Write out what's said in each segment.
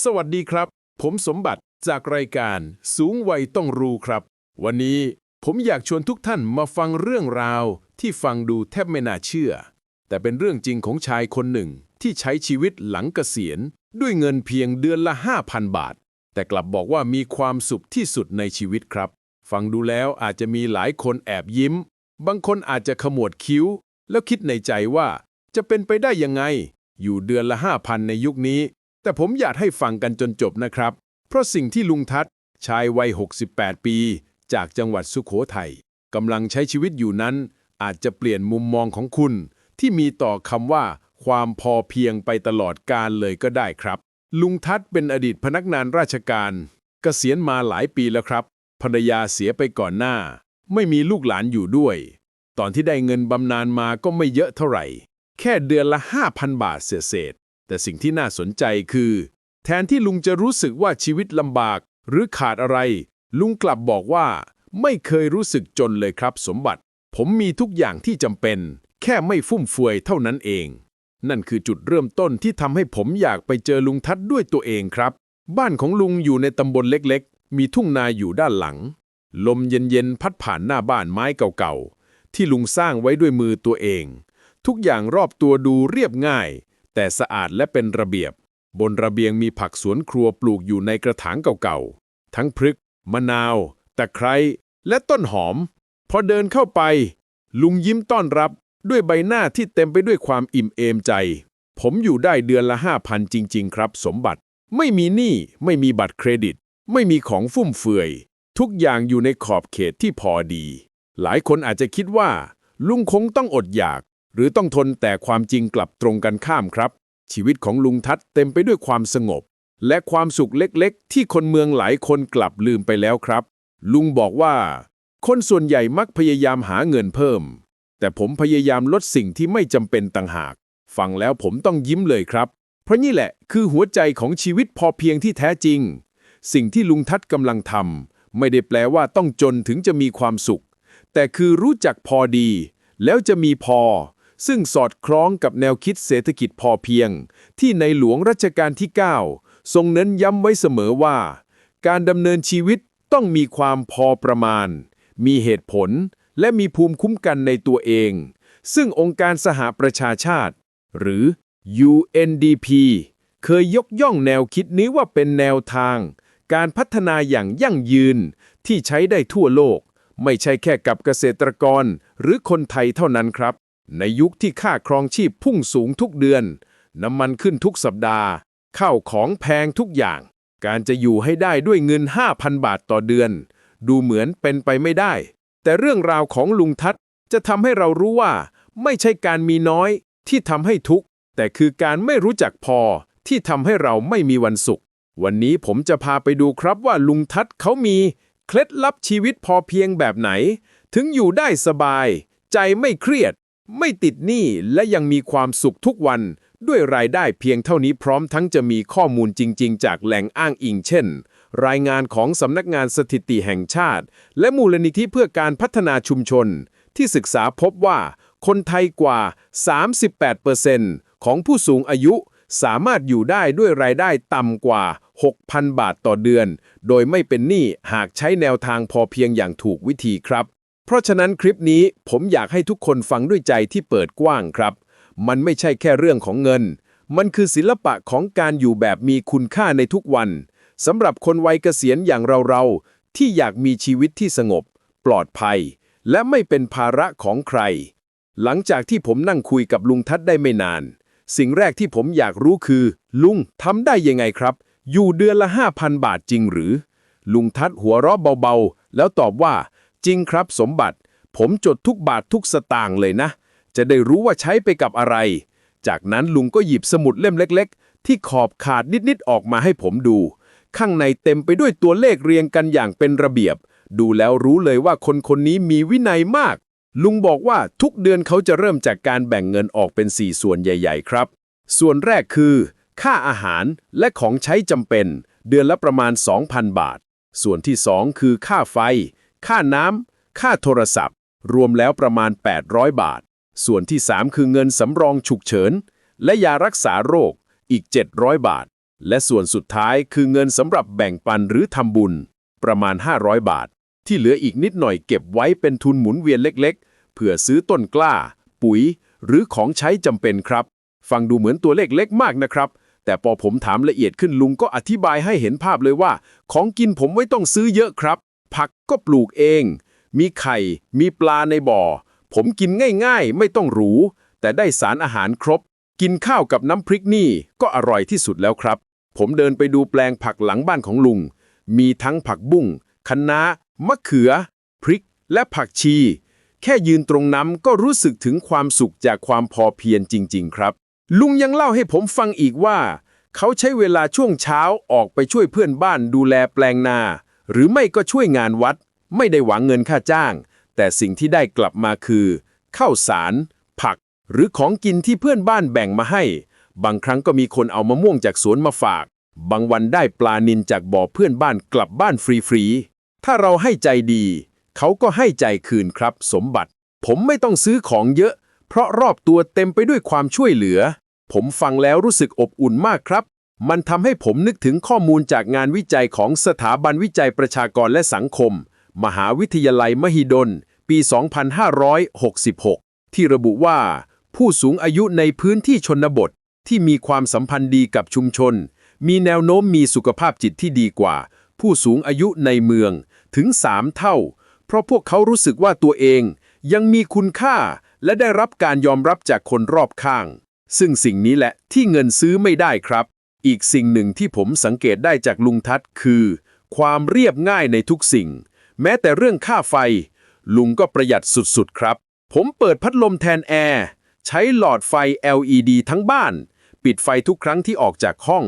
สวัสดีครับ ผมสมบัติจากรายการสูงวัยต้องรู้ครับ วันนี้ผมอยากชวนทุกท่านมาฟังเรื่องราว ที่ฟังดูแทบไม่น่าเชื่อ แต่เป็นเรื่องจริงของชายคนหนึ่ง ที่ใช้ชีวิตหลังเกษียณ ด้วยเงินเพียงเดือนละ 5,000 บาท แต่กลับบอกว่ามีความสุขที่สุดในชีวิตครับ ฟังดูแล้วอาจจะมีหลายคนแอบยิ้ม บางคนอาจจะขมวดคิ้ว แล้วคิดในใจว่า จะเป็นไปได้ยังไง อยู่เดือนละ 5,000 ในยุคนี้ แต่ผมอยากให้ฟังกันจนจบนะครับ เพราะสิ่งที่ลุงทัศน์ชายวัย 68 ปี จากจังหวัดสุขโขทัยกำลังใช้ชีวิตอยู่นั้น อาจจะเปลี่ยนมุมมองของคุณ ที่มีต่อคำว่า ความพอเพียงไปตลอดกาลเลยก็ได้ครับ ลุงทัศน์เป็นอดีตพนักงานราชการเกษียณมาหลายปีแล้วครับภรรยาเสียไปก่อนหน้า ไม่มีลูกหลานอยู่ด้วย ตอนที่ได้เงินบำนาญมาก็ไม่เยอะเท่าไหร่ แค่เดือนละ 5,000 บาทเศษ แต่สิ่งที่น่าสนใจคือ แทนที่ลุงจะรู้สึกว่าชีวิตลำบาก หรือขาดอะไร ลุงกลับบอกว่า ไม่เคยรู้สึกจนเลยครับ สมบัติ ผมมีทุกอย่างที่จำเป็น แค่ไม่ฟุ่มเฟือยเท่านั้นเอง นั่นคือจุดเริ่มต้นที่ทำให้ผมอยากไปเจอลุงทัศด้วยตัวเองครับ บ้านของลุงอยู่ในตำบลเล็กๆ มีทุ่งนาอยู่ด้านหลัง ลมเย็นๆพัดผ่านหน้าบ้านไม้เก่าๆที่ลุงสร้างไว้ด้วยมือตัวเอง ทุกอย่างรอบตัวดูเรียบง่าย แต่สะอาดและเป็นระเบียบ บนระเบียงมีผักสวนครัวปลูกอยู่ในกระถางเก่าๆ ทั้งพริก มะนาว ตะไคร้ และต้นหอม พอเดินเข้าไป ลุงยิ้มต้อนรับด้วยใบหน้าที่เต็มไปด้วยความอิ่มเอมใจ ผมอยู่ได้เดือนละห้าพันจริง ๆ ครับ สมบัติ ไม่มีหนี้ ไม่มีบัตรเครดิต ไม่มีของฟุ่มเฟือย ทุกอย่างอยู่ในขอบเขตที่พอดี หลายคนอาจจะคิดว่า ลุงคงต้องอดอยาก หรือต้องทนแต่ความจริงกลับตรงกันข้ามครับ ชีวิตของลุงทัศน์เต็มไปด้วยความสงบ และความสุขเล็กๆ ที่คนเมืองหลายคนกลับลืมไปแล้วครับ ลุงบอกว่า คนส่วนใหญ่มักพยายามหาเงินเพิ่ม แต่ผมพยายามลดสิ่งที่ไม่จำเป็นต่างหาก ฟังแล้วผมต้องยิ้มเลยครับ เพราะนี่แหละคือหัวใจของชีวิตพอเพียงที่แท้จริง สิ่งที่ลุงทัศน์กำลังทำไม่ได้แปลว่าต้องจนถึงจะมีความสุข แต่คือรู้จักพอดี แล้วจะมีพอ ซึ่งสอดคล้องกับแนวคิดเศรษฐกิจพอเพียง ที่ในหลวงรัชกาลที่ 9 ทรงเน้นย้ำไว้เสมอว่า การดำเนินชีวิตต้องมีความพอประมาณ มีเหตุผล และมีภูมิคุ้มกันในตัวเอง ซึ่งองค์การสหประชาชาติ หรือ UNDP เคยยกย่องแนวคิดนี้ว่าเป็นแนวทาง การพัฒนาอย่างยั่งยืนที่ใช้ได้ทั่วโลก ไม่ใช่แค่กับเกษตรกรหรือคนไทยเท่านั้นครับ ในยุคที่ค่าครองชีพพุ่งสูงทุกเดือน น้ำมันขึ้นทุกสัปดาห์ ข้าวของแพงทุกอย่าง การจะอยู่ให้ได้ด้วยเงิน 5,000 บาทต่อเดือน ดูเหมือนเป็นไปไม่ได้ แต่เรื่องราวของลุงทัศน์จะทำให้เรารู้ว่า ไม่ใช่การมีน้อยที่ทำให้ทุกข์ แต่คือการไม่รู้จักพอที่ทำให้เราไม่มีวันสุข วันนี้ผมจะพาไปดูครับว่าลุงทัศน์เขามี เคล็ดลับชีวิตพอเพียงแบบไหน ถึงอยู่ได้สบาย ใจไม่เครียด ไม่ติดหนี้และยังมีความสุขทุกวัน ด้วยรายได้เพียงเท่านี้พร้อมทั้งจะมีข้อมูลจริง ๆ จากแหล่งอ้างอิงเช่น รายงานของสำนักงานสถิติแห่งชาติ และมูลนิธิเพื่อการพัฒนาชุมชน ที่ศึกษาพบว่า คนไทยกว่า 38%ของผู้สูงอายุสามารถอยู่ได้ด้วยรายได้ต่ำกว่า 6,000 บาทต่อเดือน โดยไม่เป็นหนี้หากใช้แนวทางพอเพียงอย่างถูกวิธีครับ เพราะฉะนั้นคลิปนี้ผมอยากให้ทุกคนฟังด้วยใจที่เปิดกว้างครับ มันไม่ใช่แค่เรื่องของเงิน มันคือศิลปะของการอยู่แบบมีคุณค่าในทุกวันสำหรับคนวัยเกษียณอย่างเราๆ ที่อยากมีชีวิตที่สงบ ปลอดภัย และไม่เป็นภาระของใคร หลังจากที่ผมนั่งคุยกับลุงทัศน์ได้ไม่นาน สิ่งแรกที่ผมอยากรู้คือ ลุงทำได้ยังไงครับ อยู่เดือนละ 5,000 บาทจริงหรือ ลุงทัศน์หัวเราะเบาๆ แล้วตอบว่า จริงครับสมบัติ ผมจดทุกบาททุกสตางค์เลยนะ จะได้รู้ว่าใช้ไปกับอะไร จากนั้นลุงก็หยิบสมุดเล่มเล็ก ๆ ที่ขอบขาดนิดๆออกมาให้ผมดู ข้างในเต็มไปด้วยตัวเลขเรียงกันอย่างเป็นระเบียบ ดูแล้วรู้เลยว่าคนคนนี้มีวินัยมาก ลุงบอกว่าทุกเดือนเขาจะเริ่มจากการแบ่งเงินออกเป็น 4 ส่วนใหญ่ ๆ ครับ ส่วนแรกคือ ค่าอาหารและของใช้จำเป็น เดือนละประมาณ 2,000 บาท ส่วนที่ 2 คือค่าไฟ ค่าน้ำ ค่าโทรศัพท์ รวมแล้วประมาณ 800 บาท ส่วนที่ 3 คือเงินสำรองฉุกเฉิน และยารักษาโรคอีก 700 บาท และส่วนสุดท้ายคือเงินสำหรับแบ่งปันหรือทำบุญ ประมาณ 500 บาท ที่เหลืออีกนิดหน่อยเก็บไว้เป็นทุนหมุนเวียนเล็กๆ เพื่อซื้อต้นกล้า ปุ๋ย หรือของใช้จำเป็นครับ ฟังดูเหมือนตัวเลขเล็กมากนะครับแต่พอผมถามละเอียดขึ้นลุงก็อธิบายให้เห็นภาพเลยว่า ของกินผมไม่ต้องซื้อเยอะครับ ผักก็ปลูกเอง มีไข่ มีปลาในบ่อ ผมกินง่ายๆ ไม่ต้องหรู แต่ได้สารอาหารครบ กินข้าวกับน้ำพริกนี่ก็อร่อยที่สุดแล้วครับ ผมเดินไปดูแปลงผักหลังบ้านของลุง มีทั้งผักบุ้งคะน้ามะเขือ พริก และผักชี แค่ยืนตรงน้ำก็รู้สึกถึงความสุขจากความพอเพียรจริง ๆ ครับ ลุงยังเล่าให้ผมฟังอีกว่า เขาใช้เวลาช่วงเช้าออกไปช่วยเพื่อนบ้านดูแลแปลงนา หรือไม่ก็ช่วยงานวัด ไม่ได้หวังเงินค่าจ้าง แต่สิ่งที่ได้กลับมาคือข้าวสาร ผัก หรือของกินที่เพื่อนบ้านแบ่งมาให้ บางครั้งก็มีคนเอามะม่วงจากสวนมาฝาก บางวันได้ปลานินจากบ่อเพื่อนบ้านกลับบ้านฟรีๆถ้าเราให้ใจดี เขาก็ให้ใจคืนครับ สมบัติ ผมไม่ต้องซื้อของเยอะ เพราะรอบตัวเต็มไปด้วยความช่วยเหลือ ผมฟังแล้วรู้สึกอบอุ่นมากครับ มันทำให้ผมนึกถึงข้อมูลจากงานวิจัยของสถาบันวิจัยประชากรและสังคม มหาวิทยาลัยมหิดล ปี 2566 ที่ระบุว่า ผู้สูงอายุในพื้นที่ชนบท ที่มีความสัมพันธ์ดีกับชุมชน มีแนวโน้มมีสุขภาพจิตที่ดีกว่า ผู้สูงอายุในเมืองถึง 3 เท่า เพราะพวกเขารู้สึกว่าตัวเองยังมีคุณค่าและได้รับการยอมรับจากคนรอบข้าง ซึ่งสิ่งนี้แหละที่เงินซื้อไม่ได้ครับ อีกสิ่งหนึ่งที่ผมสังเกตได้จากลุงทัศคือ ความเรียบง่ายในทุกสิ่ง แม้แต่เรื่องค่าไฟ ลุงก็ประหยัดสุดๆครับ ผมเปิดพัดลมแทนแอร์ ใช้หลอดไฟ LED ทั้งบ้าน ปิดไฟทุกครั้งที่ออกจากห้อง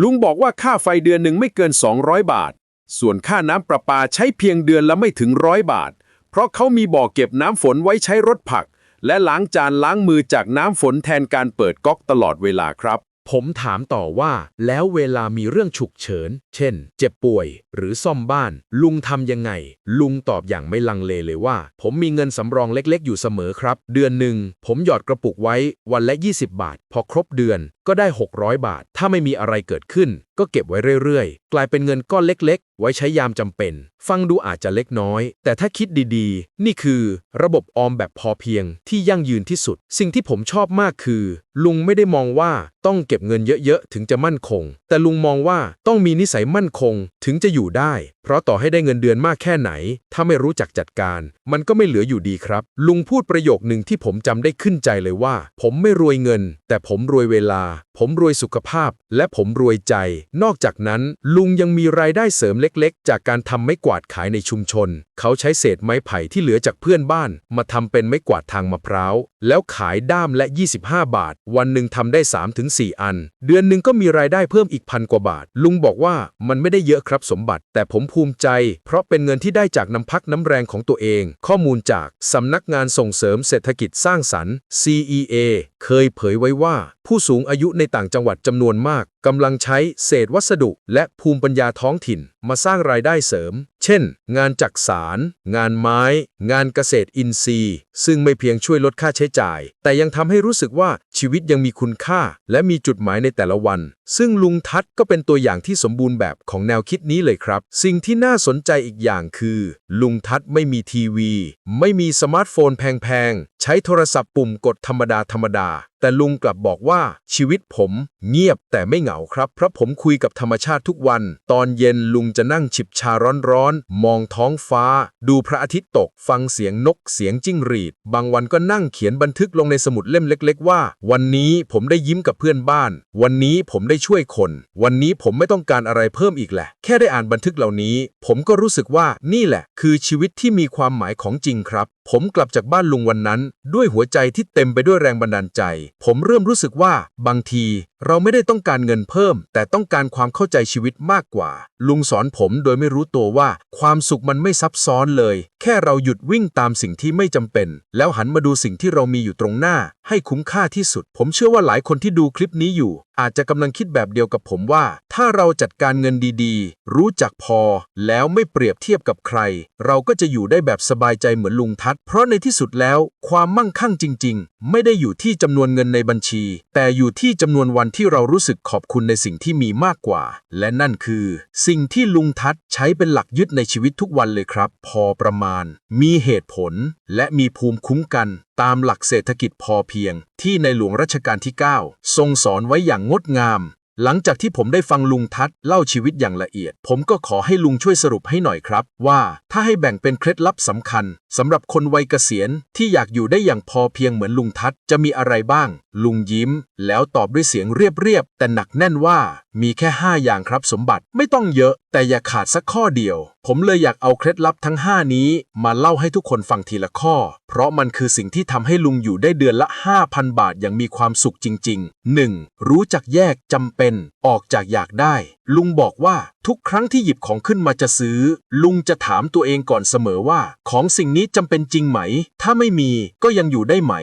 ลุงบอกว่าค่าไฟเดือนหนึ่งไม่เกิน 200 บาท ส่วนค่าน้ำประปาใช้เพียงเดือนละไม่ถึงร้อยบาท เพราะเขามีบ่อเก็บน้ำฝนไว้ใช้รถผัก และล้างจานล้างมือจากน้ำฝนแทนการเปิดก๊อกตลอดเวลาครับ ผมถามต่อว่า แล้วเวลามีเรื่องฉุกเฉิน เช่น เจ็บป่วย หรือซ่อมบ้าน ลุงทำยังไง ลุงตอบอย่างไม่ลังเลเลยว่า ผมมีเงินสำรองเล็กๆ อยู่เสมอครับ เดือนหนึ่ง ผมหยอดกระปุกไว้วันละ 20 บาท พอครบเดือน ก็ได้ 600 บาท ถ้าไม่มีอะไรเกิดขึ้น ก็เก็บไว้เรื่อยๆ กลายเป็นเงินก้อนเล็กๆ ไว้ใช้ยามจำเป็น ฟังดูอาจจะเล็กน้อย แต่ถ้าคิดดีๆ นี่คือ ระบบออมแบบพอเพียงที่ยั่งยืนที่สุด สิ่งที่ผมชอบมากคือ ลุงไม่ได้มองว่าต้องเก็บเงินเยอะๆ ถึงจะมั่นคง แต่ลุงมองว่าต้องมีนิสัยมั่นคงถึงจะอยู่ได้ เพราะต่อให้ได้เงินเดือนมากแค่ไหน ถ้าไม่รู้จักจัดการ มันก็ไม่เหลืออยู่ดีครับ ลุงพูดประโยคหนึ่งที่ผมจำได้ขึ้นใจเลยว่า ผมไม่รวยเงิน แต่ผมรวยเวลาผมรวยสุขภาพ และผมรวยใจ นอกจากนั้น ลุงยังมีรายได้เสริมเล็กๆ จากการทำไม้กวาดขายในชุมชน เขาใช้เศษไม้ไผ่ที่เหลือจากเพื่อนบ้าน มาทำเป็นไม้กวาดทางมะพร้าว แล้วขายด้ามและ 25 บาท วันหนึ่งทำได้ 3-4 อัน เดือนหนึ่งก็มีรายได้เพิ่มอีกพันกว่าบาท ลุงบอกว่ามันไม่ได้เยอะครับสมบัติ แต่ผมภูมิใจ เพราะเป็นเงินที่ได้จากน้ำพักน้ำแรงของตัวเอง ข้อมูลจากสำนักงานส่งเสริมเศรษฐกิจสร้างสรรค์ CEA เคยเผยไว้ว่า ผู้สูงอายุในต่างจังหวัดจำนวนมากกำลังใช้เศษวัสดุ และภูมิปัญญาท้องถิ่น มาสร้างรายได้เสริม เช่น งานจักสาร งานไม้ งานเกษตรอินทรีย์ ซึ่งไม่เพียงช่วยลดค่าใช้จ่าย แต่ยังทำให้รู้สึกว่าชีวิตยังมีคุณค่า และมีจุดหมายในแต่ละวัน ซึ่งลุงทัศน์ก็เป็นตัวอย่างที่สมบูรณ์แบบของแนวคิดนี้เลยครับ สิ่งที่น่าสนใจอีกอย่างคือ ลุงทัศน์ไม่มีทีวี ไม่มีสมาร์ทโฟนแพง ใช้โทรศัพท์ปุ่มกดธรรมดาธรรมดา แต่ลุงกลับบอกว่าชีวิตผมเงียบแต่ไม่เหงาครับ เพราะผมคุยกับธรรมชาติทุกวัน ตอนเย็นลุงจะนั่งฉิบชาร้อนๆ มองท้องฟ้า ดูพระอาทิตย์ตก ฟังเสียงนกเสียงจิ้งหรีด บางวันก็นั่งเขียนบันทึกลงในสมุดเล่มเล็ก ๆ ว่า วันนี้ผมได้ยิ้มกับเพื่อนบ้าน วันนี้ผมได้ช่วยคน วันนี้ผมไม่ต้องการอะไรเพิ่มอีกแหละ แค่ได้อ่านบันทึกเหล่านี้ ผมก็รู้สึกว่านี่แหละ คือชีวิตที่มีความหมายของจริงครับ ผมกลับจากบ้านลุงวันนั้น ด้วยหัวใจที่เต็มไปด้วยแรงบันดาลใจผมเริ่มรู้สึกว่า บางที เราไม่ได้ต้องการเงินเพิ่ม แต่ต้องการความเข้าใจชีวิตมากกว่า ลุงสอนผมโดยไม่รู้ตัวว่า ความสุขมันไม่ซับซ้อนเลย แค่เราหยุดวิ่งตามสิ่งที่ไม่จำเป็น แล้วหันมาดูสิ่งที่เรามีอยู่ตรงหน้า ให้คุ้มค่าที่สุด ผมเชื่อว่าหลายคนที่ดูคลิปนี้อยู่ อาจจะกำลังคิดแบบเดียวกับผมว่า ถ้าเราจัดการเงินดีๆ รู้จักพอ แล้วไม่เปรียบเทียบกับใคร เราก็จะอยู่ได้แบบสบายใจเหมือนลุงทัศน์เพราะในที่สุดแล้ว ความมั่งคั่งจริง ๆ ไม่ได้อยู่ที่จำนวนเงินนในบัญชี แต่อยู่ที่จำนวนวันที่เรารู้สึกขอบคุณในสิ่งที่มีมากกว่า และนั่นคือ สิ่งที่ลุงทัศใช้เป็นหลักยึดในชีวิตทุกวันเลยครับ พอประมาณ มีเหตุผล และมีภูมิคุ้มกัน ตามหลักเศรษฐกิจพอเพียง ที่ในหลวงรัชกาลที่ 9 ทรงสอนไว้อย่างงดงาม หลังจากที่ผมได้ฟังลุงทัศน์เล่าชีวิตอย่างละเอียด ผมก็ขอให้ลุงช่วยสรุปให้หน่อยครับ ว่าถ้าให้แบ่งเป็นเคล็ดลับสำคัญสำหรับคนวัยเกษียณที่อยากอยู่ได้อย่างพอเพียงเหมือนลุงทัศน์จะมีอะไรบ้าง ลุงยิ้ม แล้วตอบด้วยเสียงเรียบๆ แต่หนักแน่นว่ามีแค่ 5 อย่างครับสมบัติไม่ต้องเยอะ แต่อย่าขาดสักข้อเดียว ผมเลยอยากเอาเคล็ดลับทั้ง 5 นี้ มาเล่าให้ทุกคนฟังทีละข้อ เพราะมันคือสิ่งที่ทำให้ลุงอยู่ได้เดือนละ 5,000 บาทอย่างมีความสุขจริง ๆ 1. รู้จักแยกจำเป็น ออกจากอยากได้ ลุงบอกว่า ทุกครั้งที่หยิบของขึ้นมาจะซื้อ ลุงจะถามตัวเองก่อนเสมอว่า ของสิ่งนี้จำเป็นจริงไหม ถ้าไม่มีก็ยังอยู่ได้ไหม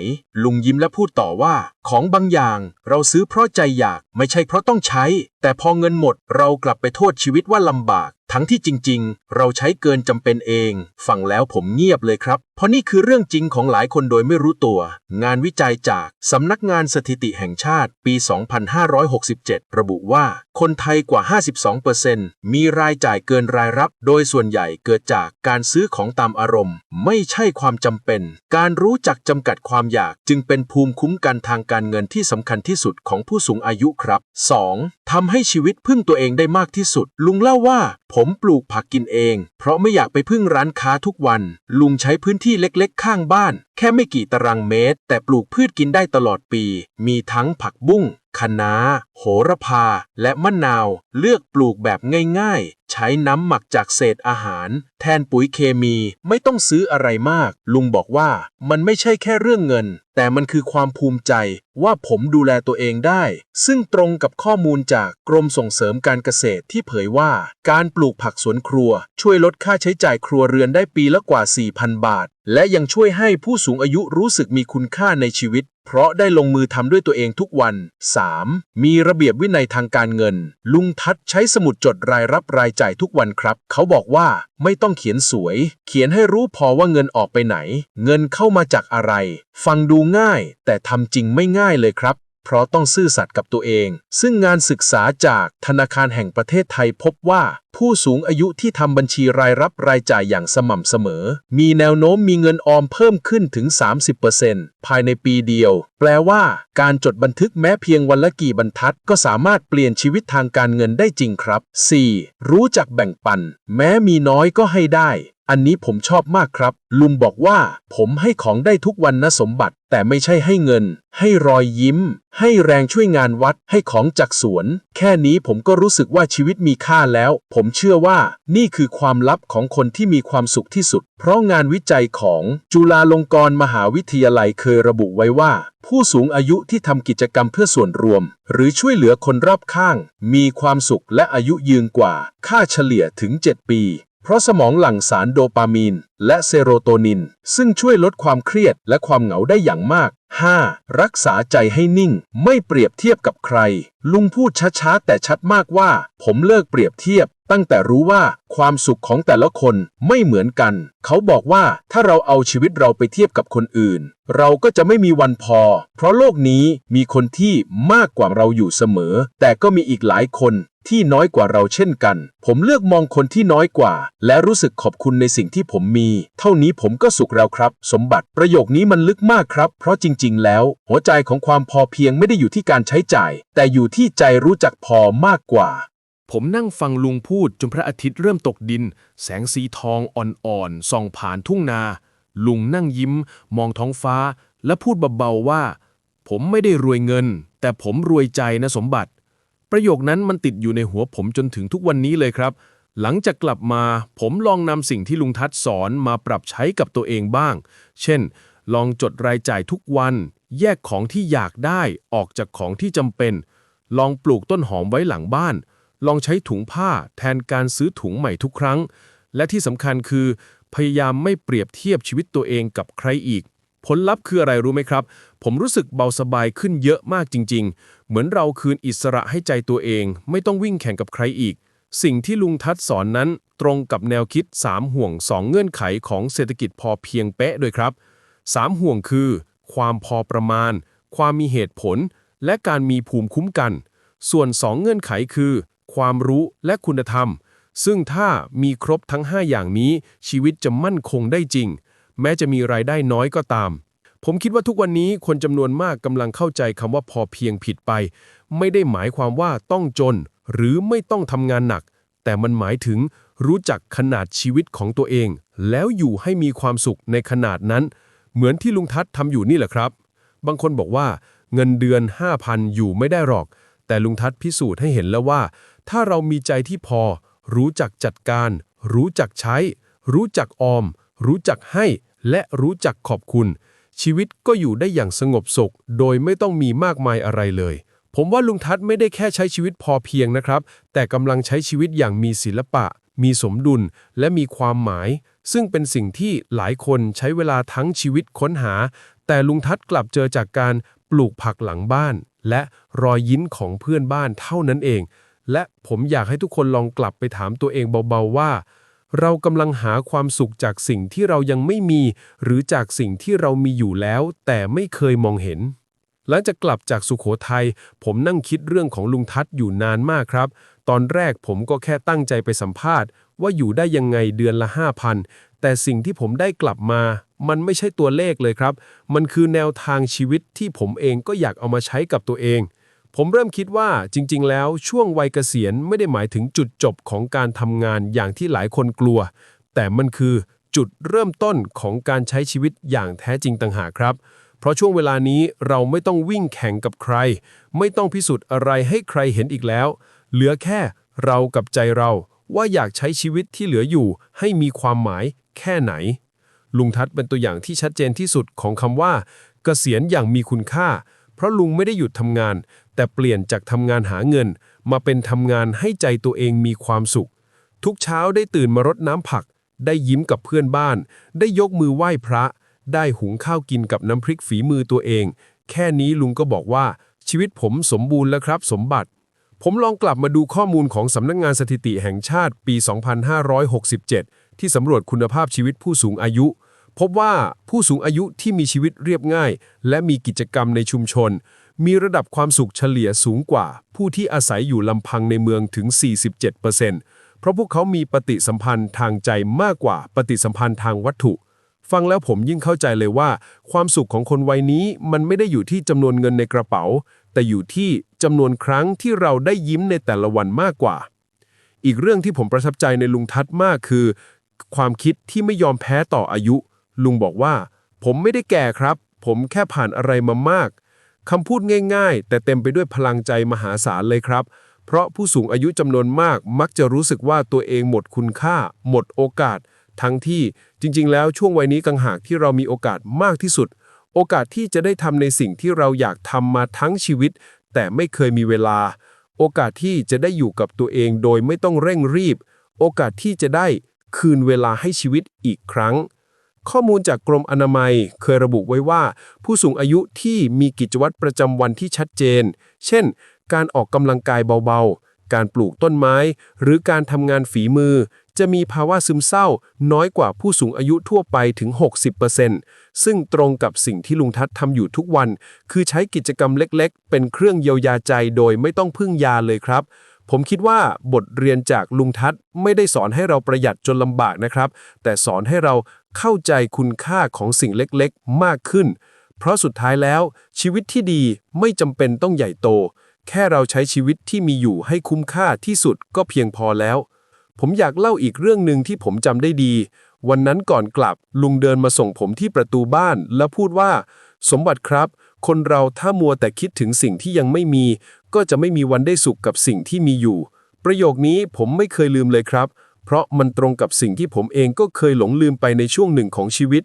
ลุงยิ้มและพูดต่อว่า ของบางอย่าง เราซื้อเพราะใจอยาก ไม่ใช่เพราะต้องใช้ แต่พอเงินหมดเรากลับไปโทษชีวิตว่าลำบาก ทั้งที่จริง ๆ เราใช้เกินจำเป็นเอง ฟังแล้วผมเงียบเลยครับ เพราะนี่คือเรื่องจริงของหลายคนโดยไม่รู้ตัว งานวิจัยจากสำนักงานสถิติแห่งชาติปี 2567 ระบุว่า คนไทยกว่า 52%มีรายจ่ายเกินรายรับ โดยส่วนใหญ่เกิดจากการซื้อของตามอารมณ์ ไม่ใช่ความจำเป็น การรู้จักจำกัดความอยากจึงเป็นภูมิคุ้มกันทางการเงินที่สำคัญที่สุดของผู้สูงอายุครับ 2. ทำให้ชีวิตพึ่งตัวเองได้มากที่สุด ลุงเล่าว่าผมมปลูกผักกินเอง เพราะไม่อยากไปพึ่งร้านค้าทุกวัน ลุงใช้พื้นที่เล็กๆ ข้างบ้าน แค่ไม่กี่ตารางเมตร แต่ปลูกพืชกินได้ตลอดปี มีทั้งผักบุ้ง คะน้า โหระพา และมะนาว เลือกปลูกแบบง่ายๆ ใช้น้ำหมักจากเศษอาหาร แทนปุ๋ยเคมีไม่ต้องซื้ออะไรมาก ลุงบอกว่ามันไม่ใช่แค่เรื่องเงิน แต่มันคือความภูมิใจว่าผมดูแลตัวเองได้ ซึ่งตรงกับข้อมูลจากกรมส่งเสริมการเกษตรที่เผยว่า การปลูกผักสวนครัว ช่วยลดค่าใช้จ่ายครัวเรือนได้ปีละกว่า 4,000 บาทและยังช่วยให้ผู้สูงอายุรู้สึกมีคุณค่าในชีวิต เพราะได้ลงมือทำด้วยตัวเองทุกวัน 3. มีระเบียบวินัยทางการเงิน ลุงทัศใช้สมุดจดรายรับรายจ่ายทุกวันครับ เขาบอกว่าไม่ต้องเขียนสวย เขียนให้รู้พอว่าเงินออกไปไหน เงินเข้ามาจากอะไร ฟังดูง่าย แต่ทำจริงไม่ง่ายเลยครับเพราะต้องซื่อสัตย์กับตัวเอง ซึ่งงานศึกษาจากธนาคารแห่งประเทศไทยพบว่า ผู้สูงอายุที่ทำบัญชีรายรับรายจ่ายอย่างสม่ำเสมอ มีแนวโน้มมีเงินออมเพิ่มขึ้นถึง 30%ภายในปีเดียว แปลว่าการจดบันทึกแม้เพียงวันละกี่บรรทัด ก็สามารถเปลี่ยนชีวิตทางการเงินได้จริงครับ 4. รู้จักแบ่งปัน แม้มีน้อยก็ให้ได้ อันนี้ผมชอบมากครับ ลุงบอกว่า ผมให้ของได้ทุกวันนะสมบัติ แต่ไม่ใช่ให้เงิน ให้รอยยิ้ม ให้แรงช่วยงานวัด ให้ของจากสวน แค่นี้ผมก็รู้สึกว่าชีวิตมีค่าแล้วผมมเชื่อว่านี่คือความลับของคนที่มีความสุขที่สุด เพราะงานวิจัยของจุฬาลงกรณ์มหาวิทยาลัยเคยระบุไว้ว่า ผู้สูงอายุที่ทำกิจกรรมเพื่อส่วนรวม หรือช่วยเหลือคนรอบข้าง มีความสุขและอายุยืนกว่า ค่าเฉลี่ยถึง 7 ปี เพราะสมองหลั่งสารโดปามีน และเซโรโทนิน ซึ่งช่วยลดความเครียดและความเหงาได้อย่างมาก 5. รักษาใจให้นิ่ง ไม่เปรียบเทียบกับใคร ลุงพูดช้าๆ แต่ชัดมากว่า ผมเลิกเปรียบเทียบ ตั้งแต่รู้ว่าความสุขของแต่ละคนไม่เหมือนกัน เขาบอกว่าถ้าเราเอาชีวิตเราไปเทียบกับคนอื่น เราก็จะไม่มีวันพอ เพราะโลกนี้มีคนที่มากกว่าเราอยู่เสมอ แต่ก็มีอีกหลายคนที่น้อยกว่าเราเช่นกัน ผมเลือกมองคนที่น้อยกว่า และรู้สึกขอบคุณในสิ่งที่ผมมี เท่านี้ผมก็สุขแล้วครับ สมบัติประโยคนี้มันลึกมากครับ เพราะจริง ๆ แล้ว หัวใจของความพอเพียงไม่ได้อยู่ที่การใช้จ่าย แต่อยู่ที่ใจรู้จักพอมากกว่า ผมนั่งฟังลุงพูดจนพระอาทิตย์เริ่มตกดิน แสงสีทองอ่อนๆส่องผ่านทุ่งนา ลุงนั่งยิ้ม มองท้องฟ้า และพูดเบาๆว่า ผมไม่ได้รวยเงิน แต่ผมรวยใจนะสมบัติ ประโยคนั้นมันติดอยู่ในหัวผมจนถึงทุกวันนี้เลยครับ หลังจากกลับมา ผมลองนำสิ่งที่ลุงทัศสอนมาปรับใช้กับตัวเองบ้าง เช่น ลองจดรายจ่ายทุกวัน แยกของที่อยากได้ออกจากของที่จำเป็น ลองปลูกต้นหอมไว้หลังบ้าน ลองใช้ถุงผ้าแทนการซื้อถุงใหม่ทุกครั้ง และที่สำคัญคือ พยายามไม่เปรียบเทียบชีวิตตัวเองกับใครอีก ผลลัพธ์คืออะไรรู้ไหมครับ ผมรู้สึกเบาสบายขึ้นเยอะมากจริง ๆ เหมือนเราคืนอิสระให้ใจตัวเอง ไม่ต้องวิ่งแข่งกับใครอีก สิ่งที่ลุงทัศน์สอนนั้นตรงกับแนวคิด 3 ห่วง 2 เงื่อนไขของเศรษฐกิจพอเพียงเป๊ะด้วยครับ 3 ห่วงคือ ความพอประมาณ ความมีเหตุผล และการมีภูมิคุ้มกัน ส่วน 2 เงื่อนไขคือ ความรู้และคุณธรรม ซึ่งถ้ามีครบทั้ง 5 อย่างนี้ ชีวิตจะมั่นคงได้จริง แม้จะมีรายได้น้อยก็ตาม ผมคิดว่าทุกวันนี้คนจำนวนมากกำลังเข้าใจคำว่าพอเพียงผิดไป ไม่ได้หมายความว่าต้องจน หรือไม่ต้องทำงานหนัก แต่มันหมายถึงรู้จักขนาดชีวิตของตัวเอง แล้วอยู่ให้มีความสุขในขนาดนั้น เหมือนที่ลุงทัศน์ทำอยู่นี่แหละครับ บางคนบอกว่าเงินเดือน 5,000 อยู่ไม่ได้หรอก แต่ลุงทัศน์พิสูจน์ให้เห็นแล้วว่า ถ้าเรามีใจที่พอ รู้จักจัดการ รู้จักใช้ รู้จักออม รู้จักให้ และรู้จักขอบคุณ ชีวิตก็อยู่ได้อย่างสงบสุข โดยไม่ต้องมีมากมายอะไรเลย ผมว่าลุงทัศน์ไม่ได้แค่ใช้ชีวิตพอเพียงนะครับ แต่กำลังใช้ชีวิตอย่างมีศิลปะ มีสมดุล และมีความหมาย ซึ่งเป็นสิ่งที่หลายคนใช้เวลาทั้งชีวิตค้นหา แต่ลุงทัศน์กลับเจอจากการปลูกผักหลังบ้าน และรอยยิ้นของเพื่อนบ้านเท่านั้นเอง และผมอยากให้ทุกคนลองกลับไปถามตัวเองเบาๆว่า เรากำลังหาความสุขจากสิ่งที่เรายังไม่มี หรือจากสิ่งที่เรามีอยู่แล้ว แต่ไม่เคยมองเห็น หลังจากกลับจากสุขโขทัยผมนั่งคิดเรื่องของลุงทัศน์อยู่นานมากครับ ตอนแรกผมก็แค่ตั้งใจไปสัมภาษณ์ ว่าอยู่ได้ยังไงเดือนละ5,000แต่สิ่งที่ผมได้กลับมา มันไม่ใช่ตัวเลขเลยครับ มันคือแนวทางชีวิตที่ผมเองก็อยากเอามาใช้กับตัวเอง ผมเริ่มคิดว่าจริง ๆ แล้วช่วงวัยเกษียณไม่ได้หมายถึงจุดจบของการทำงานอย่างที่หลายคนกลัว แต่มันคือจุดเริ่มต้นของการใช้ชีวิตอย่างแท้จริงต่างหากครับ เพราะช่วงเวลานี้เราไม่ต้องวิ่งแข่งกับใคร ไม่ต้องพิสูจน์อะไรให้ใครเห็นอีกแล้ว เหลือแค่เรากับใจเราว่าอยากใช้ชีวิตที่เหลืออยู่ ให้มีความหมายแค่ไหน ลุงทัศน์เป็นตัวอย่างที่ชัดเจนที่สุดของคำว่า เกษียณอย่างมีคุณค่า ราะลุงไม่ได้หยุดทำงาน แต่เปลี่ยนจากทำงานหาเงิน มาเป็นทำงานให้ใจตัวเองมีความสุข ทุกเช้าได้ตื่นมารดน้ำผัก ได้ยิ้มกับเพื่อนบ้าน ได้ยกมือไหว้พระ ได้หุงข้าวกินกับน้ำพริกฝีมือตัวเอง แค่นี้ลุงก็บอกว่า ชีวิตผมสมบูรณ์แล้วครับ สมบัติ ผมลองกลับมาดูข้อมูลของสำนักงงานสถิติแห่งชาติปี 2567 ที่สำรวจคุณภาพชีวิตผู้สูงอายุ พบว่าผู้สูงอายุที่มีชีวิตเรียบง่าย และมีกิจกรรมในชุมชน มีระดับความสุขเฉลี่ยสูงกว่า ผู้ที่อาศัยอยู่ลำพังในเมืองถึง 47%เพราะพวกเขามีปฏิสัมพันธ์ทางใจมากกว่าปฏิสัมพันธ์ทางวัตถุ ฟังแล้วผมยิ่งเข้าใจเลยว่า ความสุขของคนวัยนี้มันไม่ได้อยู่ที่จำนวนเงินในกระเป๋า แต่อยู่ที่จำนวนครั้งที่เราได้ยิ้มในแต่ละวันมากกว่า อีกเรื่องที่ผมประทับใจในลุงทัศน์มากคือ ความคิดที่ไม่ยอมแพ้ต่ออายุ ลุงบอกว่า ผมไม่ได้แก่ครับ ผมแค่ผ่านอะไรมามากคำพูดง่ายๆ แต่เต็มไปด้วยพลังใจมหาศาลเลยครับ เพราะผู้สูงอายุจำนวนมากมักจะรู้สึกว่าตัวเองหมดคุณค่า หมดโอกาส ทั้งที่จริงๆ แล้วช่วงวัยนี้กังหากที่เรามีโอกาสมากที่สุด โอกาสที่จะได้ทำในสิ่งที่เราอยากทำมาทั้งชีวิต แต่ไม่เคยมีเวลา โอกาสที่จะได้อยู่กับตัวเองโดยไม่ต้องเร่งรีบ โอกาสที่จะได้คืนเวลาให้ชีวิตอีกครั้ง ข้อมูลจากกรมอนามัยเคยระบุไว้ว่า ผู้สูงอายุที่มีกิจวัตรประจำวันที่ชัดเจน เช่น การออกกำลังกายเบาๆ การปลูกต้นไม้ หรือการทำงานฝีมือ จะมีภาวะซึมเศร้า น้อยกว่าผู้สูงอายุทั่วไปถึง 60%ซึ่งตรงกับสิ่งที่ลุงทัศน์ทำอยู่ทุกวัน คือใช้กิจกรรมเล็กๆ เป็นเครื่องเยียวยาใจโดยไม่ต้องพึ่งยาเลยครับผมคิดว่าบทเรียนจากลุงทัศน์ไม่ได้สอนให้เราประหยัดจนลำบากนะครับ แต่สอนให้เรา เข้าใจคุณค่าของสิ่งเล็กๆ มากขึ้น เพราะสุดท้ายแล้ว ชีวิตที่ดีไม่จำเป็นต้องใหญ่โต แค่เราใช้ชีวิตที่มีอยู่ให้คุ้มค่าที่สุดก็เพียงพอแล้ว ผมอยากเล่าอีกเรื่องหนึ่งที่ผมจำได้ดี วันนั้นก่อนกลับลุงเดินมาส่งผมที่ประตูบ้าน แล้วพูดว่า สมบัติครับ คนเราถ้ามัวแต่คิดถึงสิ่งที่ยังไม่มี ก็จะไม่มีวันได้สุขกับสิ่งที่มีอยู่ ประโยคนี้ผมไม่เคยลืมเลยครับ เพราะมันตรงกับสิ่งที่ผมเองก็เคยหลงลืมไปในช่วงหนึ่งของชีวิต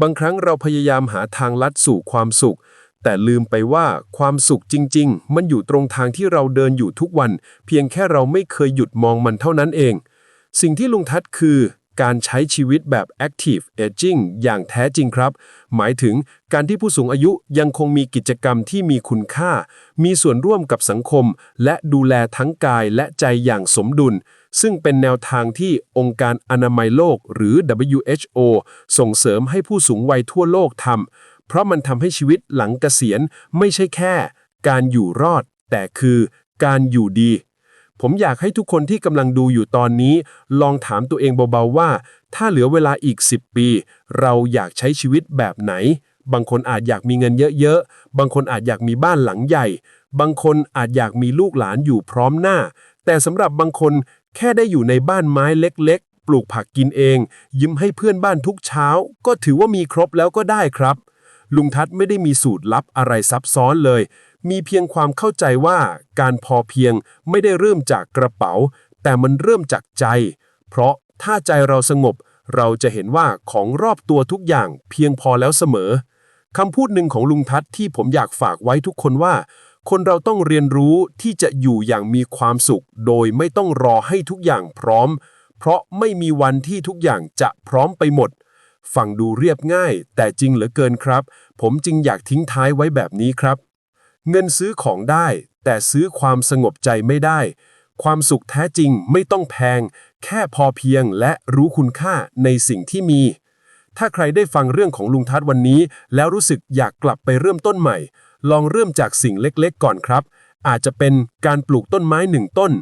บางครั้งเราพยายามหาทางลัดสู่ความสุข แต่ลืมไปว่าความสุขจริง ๆ มันอยู่ตรงทางที่เราเดินอยู่ทุกวัน เพียงแค่เราไม่เคยหยุดมองมันเท่านั้นเอง สิ่งที่ลุงทัศน์คือการใช้ชีวิตแบบ active aging อย่างแท้จริงครับ หมายถึงการที่ผู้สูงอายุยังคงมีกิจกรรมที่มีคุณค่า มีส่วนร่วมกับสังคม และดูแลทั้งกายและใจอย่างสมดุล ซึ่งเป็นแนวทางที่องค์การอนามัยโลกหรือ WHO ส่งเสริมให้ผู้สูงวัยทั่วโลกทำเพราะมันทำให้ชีวิตหลังเกษียณไม่ใช่แค่ การอยู่รอด แต่คือการอยู่ดี ผมอยากให้ทุกคนที่กำลังดูอยู่ตอนนี้ ลองถามตัวเองเบาๆว่า ถ้าเหลือเวลาอีก 10 ปี เราอยากใช้ชีวิตแบบไหน บางคนอาจอยากมีเงินเยอะๆ บางคนอาจอยากมีบ้านหลังใหญ่ บางคนอาจอยากมีลูกหลานอยู่พร้อมหน้า แต่สำหรับบางคนแค่ได้อยู่ในบ้านไม้เล็กๆ ปลูกผักกินเอง ยิ้มให้เพื่อนบ้านทุกเช้า ก็ถือว่ามีครบแล้วก็ได้ครับ ลุงทัศน์ไม่ได้มีสูตรลับอะไรซับซ้อนเลย มีเพียงความเข้าใจว่าการพอเพียงไม่ได้เริ่มจากกระเป๋า แต่มันเริ่มจากใจ เพราะถ้าใจเราสงบ เราจะเห็นว่าของรอบตัวทุกอย่างเพียงพอแล้วเสมอคำพูดหนึ่งของลุงทัศน์ที่ผมอยากฝากไว้ทุกคนว่า คนเราต้องเรียนรู้ที่จะอยู่อย่างมีความสุข โดยไม่ต้องรอให้ทุกอย่างพร้อม เพราะไม่มีวันที่ทุกอย่างจะพร้อมไปหมด ฟังดูเรียบง่าย แต่จริงเหลือเกินครับ ผมจึงอยากทิ้งท้ายไว้แบบนี้ครับ เงินซื้อของได้ แต่ซื้อความสงบใจไม่ได้ ความสุขแท้จริงไม่ต้องแพง แค่พอเพียงและรู้คุณค่าในสิ่งที่มี ถ้าใครได้ฟังเรื่องของลุงทัศน์วันนี้ แล้วรู้สึกอยากกลับไปเริ่มต้นใหม่ ลองเริ่มจากสิ่งเล็กๆ ก่อนครับ อาจจะเป็นการปลูกต้นไม้หนึ่งต้น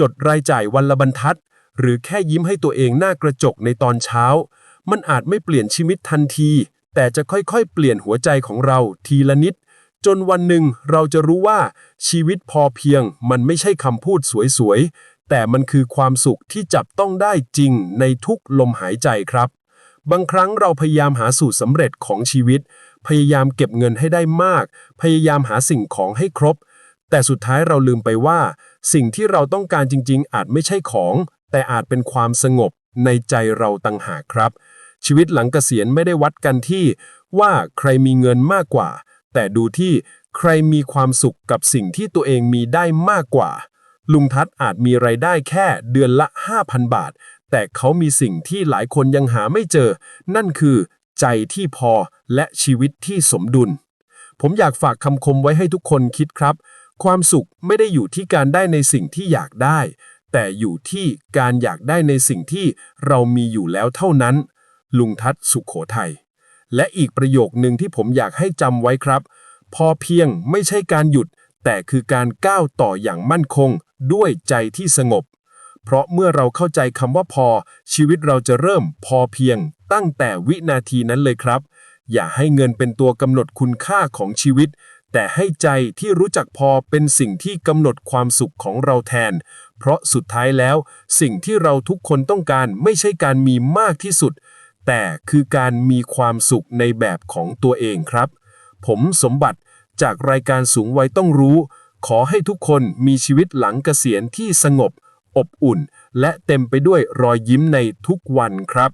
จดรายจ่ายวันละบรรทัด หรือแค่ยิ้มให้ตัวเองหน้ากระจกในตอนเช้า มันอาจไม่เปลี่ยนชีวิตทันที แต่จะค่อยๆ เปลี่ยนหัวใจของเราทีละนิด จนวันหนึ่งเราจะรู้ว่าชีวิตพอเพียง มันไม่ใช่คำพูดสวยๆ แต่มันคือความสุขที่จับต้องได้จริงในทุกลมหายใจครับ บางครั้งเราพยายามหาสูตรสำเร็จของชีวิต พยายามเก็บเงินให้ได้มาก พยายามหาสิ่งของให้ครบ แต่สุดท้ายเราลืมไปว่า สิ่งที่เราต้องการจริง ๆ อาจไม่ใช่ของ แต่อาจเป็นความสงบในใจเราต่างหากครับ ชีวิตหลังเกษียณไม่ได้วัดกันที่ ว่าใครมีเงินมากกว่า แต่ดูที่ใครมีความสุขกับสิ่งที่ตัวเองมีได้มากกว่า ลุงทัศน์อาจมีไรายได้แค่เดือนละ 5,000 บาท แต่เขามีสิ่งที่หลายคนยังหาไม่เจอ นั่นคือใจที่พอและชีวิตที่สมดุล ผมอยากฝากคำคมไว้ให้ทุกคนคิดครับ ความสุขไม่ได้อยู่ที่การได้ในสิ่งที่อยากได้ แต่อยู่ที่การอยากได้ในสิ่งที่เรามีอยู่แล้วเท่านั้น ลุงทัศน์สุขโขทัยและอีกประโยคหนึ่งที่ผมอยากให้จำไว้ครับ พอเพียงไม่ใช่การหยุด แต่คือการก้าวต่ออย่างมั่นคง ด้วยใจที่สงบ เพราะเมื่อเราเข้าใจคำว่าพอ ชีวิตเราจะเริ่มพอเพียงตั้งแต่วินาทีนั้นเลยครับ อย่าให้เงินเป็นตัวกำหนดคุณค่าของชีวิต แต่ให้ใจที่รู้จักพอเป็นสิ่งที่กำหนดความสุขของเราแทน เพราะสุดท้ายแล้ว สิ่งที่เราทุกคนต้องการไม่ใช่การมีมากที่สุด แต่คือการมีความสุขในแบบของตัวเองครับ ผมสมบัติจากรายการสูงวัยต้องรู้ ขอให้ทุกคนมีชีวิตหลังเกษียณที่สงบ อบอุ่น และเต็มไปด้วยรอยยิ้มในทุกวันครับ